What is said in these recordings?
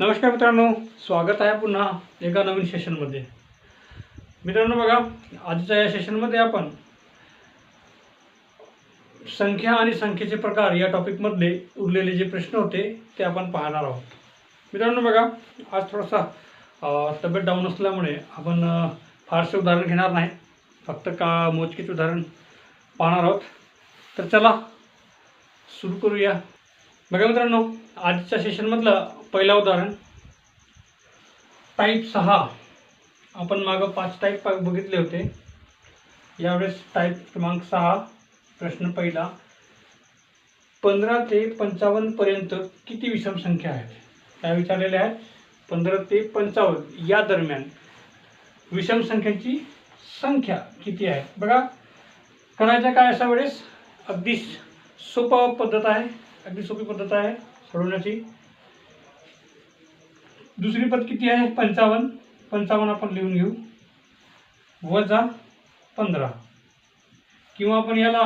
नमस्कार मित्रांनो स्वागत आहे पुन्हा एका नवीन सेशनमध्ये मित्रांनो बघा आजच्या या सेशनमध्ये आपण संख्या आणि संख्येचे प्रकार या टॉपिकमधले उरलेले जे प्रश्न होते ते आपण पाहणार आहोत. मित्रांनो बघा आज थोडासा तब्येत डाऊन असल्यामुळे आपण फारसे उदाहरण घेणार नाही. फक्त का मोजकीचे उदाहरण पाहणार आहोत. तर चला सुरू करूया. बघा मित्रांनो आजच्या सेशनमधलं पहिलं उदाहरण. टाईप सहा. आपण मागं पाच टाईप बघितले होते. यावेळेस टाईप क्रमांक सहा प्रश्न पहिला. पंधरा ते पंचावन्नपर्यंत किती विषम संख्या आहेत? त्या विचारलेल्या आहेत. पंधरा ते पंचावन्न. या दरम्यान विषम संख्यांची संख्या किती आहे? बघा. करायच्या काय अशा वेळेस? अगदी सोपा पद्धत आहे. अगदी सोपी पद्धत आहे. सोडवण्याची. दुसरी पद किती आहे? पंचावन्न. पंचावन्न आपण लिहून घेऊ. वजा पंधरा. किंवा आपण याला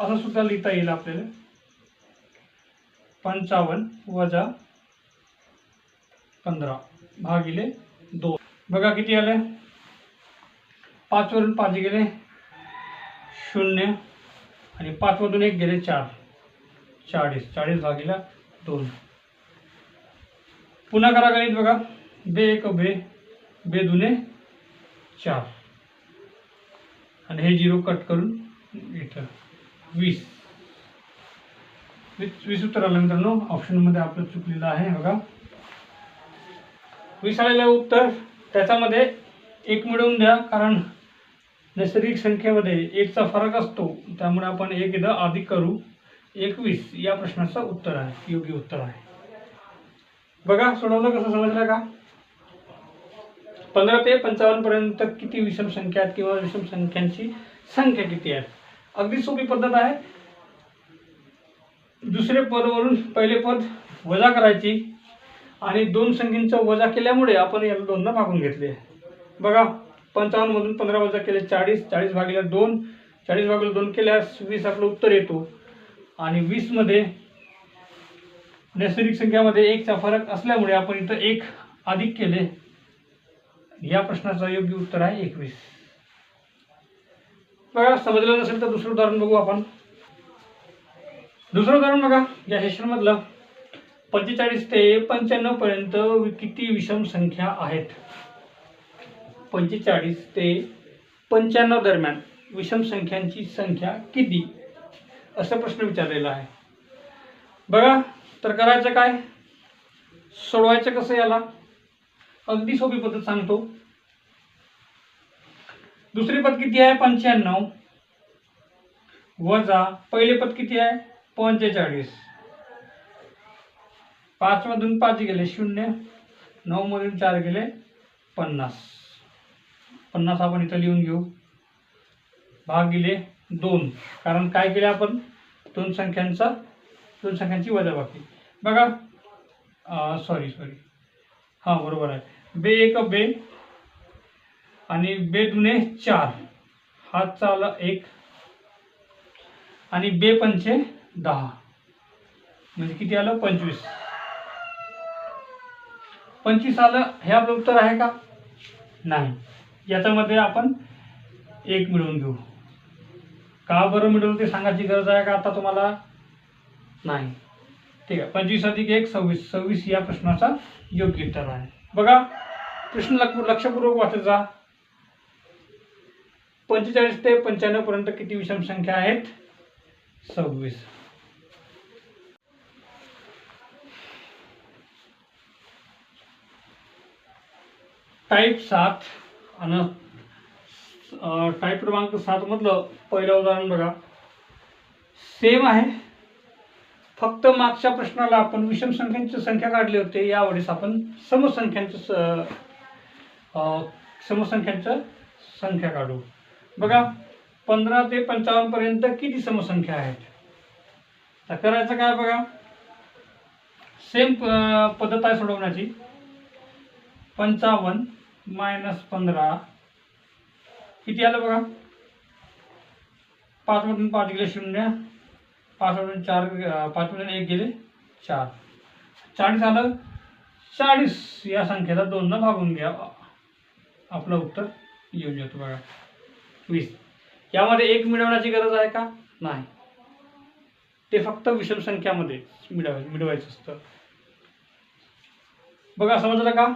असं सुद्धा लिहिता येईल आपल्याला. पंचावन्न वजा पंधरा भागिले दोन. बघा किती आले? पाचवरून पाच गेले. शून्य. आणि पाचमधून एक गेले चार. चाळीस. चाळीस भागीला दोन. पुन्हा करा गणित बघा. बे एक बे बे दुने चार. आणि हे झिरो कट करून इथं वीस. वीस वीस उत्तर आलं मित्रांनो. ऑप्शनमध्ये आपलं चुकलेलं आहे बघा. वीस आलेलं उत्तर त्याच्यामध्ये एक मिळवून द्या कारण नैसर्गिक संख्येमध्ये एकचा फरक असतो. त्यामुळे आपण एक इथं अधिक करू. एकवीस या प्रश्नाचं उत्तर आहे योग्य उत्तर आहे. बघा सोडवलं कसं समजलं का? पंधरा ते पंचावन्नपर्यंत किती विषम संख्या आहेत किंवा विषम संख्यांची संख्या किती आहे अगदी सोपी पद्धत आहे. दुसरे पदवरून पहिले पद वजा करायची आणि दोन संख्येचं वजा केल्यामुळे आपण याला दोनदा भागून घेतले. बघा पंचावन्नमधून पंधरा वजा केले चाळीस चाळीस भागीला दोन चाळीस भागीला दोन केल्यास वीस आपलं उत्तर येतो. आणि वीसमध्ये नैसर्गिक संख्यामध्ये एकचा फरक असल्यामुळे आपण इथं एक अधिक केले. या प्रश्नाचं योग्य उत्तर आहे एकवीस. बघा समजलं नसेल तर दुसरं उदाहरण बघू आपण. दुसरं उदाहरण बघा या सेशनमधलं पंचेचाळीस ते पंच्याण्णव पर्यंत किती विषम संख्या आहेत? पंचेचाळीस ते पंच्याण्णव दरम्यान विषम संख्यांची संख्या किती? असा प्रश्न विचारलेला आहे. बघा तर करायचं काय? सोडवायचं कसं याला? अगदी सोपी पद्धत सांगतो. दुसरे पद किती आहे? पंच्याण्णव. वजा पहिले पद किती आहे? पंचेचाळीस. पाचमधून पाच गेले शून्य. नऊमधून चार गेले पन्नास. पन्नास आपण इथं लिहून घेऊ. भागिले दोन. कारण काय केले आपण? दोन संख्यांचा दोन संख्यांची वजाबाकी. बघा. सॉरी सॉरी हां बरोबर आहे. बे एक बे. आणि बे दुने चार. हातचा आला एक. आणि बे पंचे दहा. म्हणजे किती आलं? पंचवीस. पंचवीस आलं? हे आपलं उत्तर आहे का? नाही. याच्यामध्ये आपण एक मिळवून घेऊ. का बरं मिळवलं ते सांगायची गरज आहे का? आता तुम्हाला? नाही. ठीक आहे. पंचवीस अधिक एक सव्वीस. सव्वीस या प्रश्नाचा योग्य उत्तर आहे. बघा प्रश्न लक्ष लक्षपूर्वक वाचत जा. पंचेचाळीस ते पंच्याण्णव पर्यंत किती विषम संख्या आहेत? सव्वीस. टाईप सात आणि टाईप क्रमांक सात मधलं पहिलं उदाहरण बघा. सेम आहे. फक्त मागच्या प्रश्नाला आपण विषम संख्यांची संख्या काढली होती यावेळेस आपण समसंख्यांचं स- समसंख्यांचं संख्या काढू. बघा पंधरा ते पंचावन्नपर्यंत किती समसंख्या आहेत? तर करायचं काय बघा? सेम पद्धत आहे सोडवण्याची. पंचावन्न मायनस पंधरा. किती आलं बघा? पाचमधून पाच गेले शून्य. पाचमधून चार अं, पाचमधून एक गेले. चार. चाळीस आलं. चाळीस. या संख्येला दोननं भागून घ्या. आपलं उत्तर येऊन जातं बघा. वीस. यामध्ये एक मिळवण्याची गरज आहे का? नाही. ते फक्त विषम संख्यामध्ये मिळव मिळवायचं असतं. बघा समजलं का?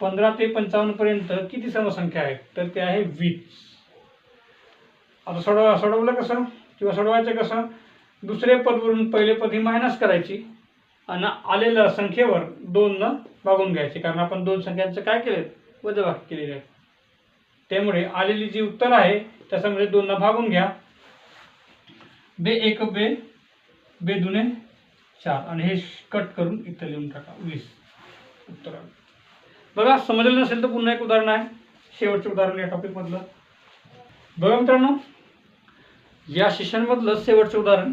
पंधरा ते पंचावन्नपर्यंत किती समसंख्या आहेत? तर ते आहे वीस. आता सोडव सोडवलं कसं? किंवा सोडवायचं कसं दुसरे पदवरून पहिले पद ही मायनस करायची आणि आलेल्या संख्येवर दोननं भागून घ्यायचे. कारण आपण दोन संख्यांचं काय केलं? वजभाग केलेले आहे. त्यामुळे आलेली जी उत्तर आहे त्याच्यामध्ये दोननं भागून घ्या. बे एक बे बे दुने चार. आणि हे कट करून इथं लिहून टाका. वीस उत्तर बघा समजलं नसेल तर पुन्हा एक उदाहरण आहे. शेवटचं उदाहरण या टॉपिकमधलं बघा मित्रांनो या शिष्यांमधलं शेवटचं उदाहरण.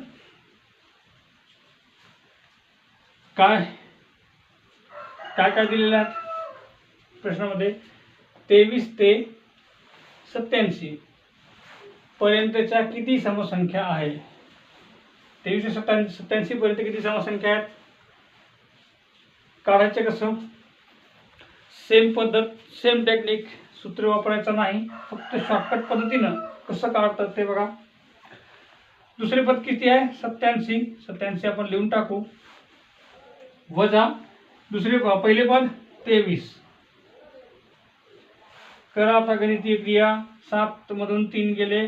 काय? काय काय दिलेलं आहे? प्रश्नामध्ये. तेवीस ते सत्याऐंशी पर्यंतच्या किती समसंख्या आहे तेवीस ते सत्याऐंशी सत्याऐंशी पर्यंत किती समसंख्या आहेत? काढायचे कसं? सेम पद्धत सेम टेक्निक सूत्र वापरायचं नाही. फक्त शॉर्टकट पद्धतीनं कसं काढतात ते बघा. दुसरे पद किती आहे? सत्याऐंशी. सत्याऐंशी आपण लिहून टाकू. वजा दुसरे पहिले पद तेवीस. करा आता गणितीय क्रिया. सात मधून तीन गेले.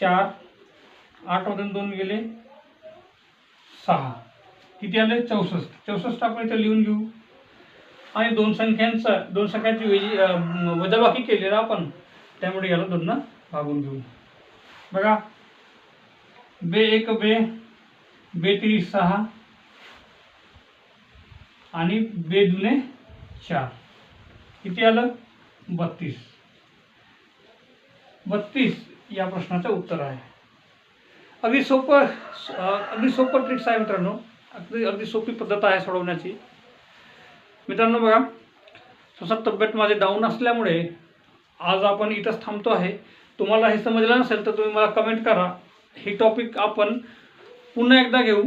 चार. आठ मधून दोन गेले. सहा. किती आले? चौसष्ट. चौसष्ट आपण इथं लिहून घेऊ. आणि दोन संख्यांचा दोन संख्यांची वेजी वजाबाकी केलेला आपण. त्यामुळे याला दोन भागून घेऊ. बघा. बे एक बे बेतीस सहा आणि बे दुने चार. किती आलं? बत्तीस. बत्तीस या प्रश्नाचं उत्तर आहे. अगदी सोपं अगदी सोपं ट्रिक्स आहे मित्रांनो. अगदी अगदी सोपी पद्धत आहे सोडवण्याची. मित्रांनो बघा तसा तब्येत माझी डाऊन असल्यामुळे आज आपण इथंच थांबतो आहे. तुम्हाला हे समजलं नसेल तर तुम्ही मला कमेंट करा. हे टॉपिक आपण पुन्हा एकदा घेऊ.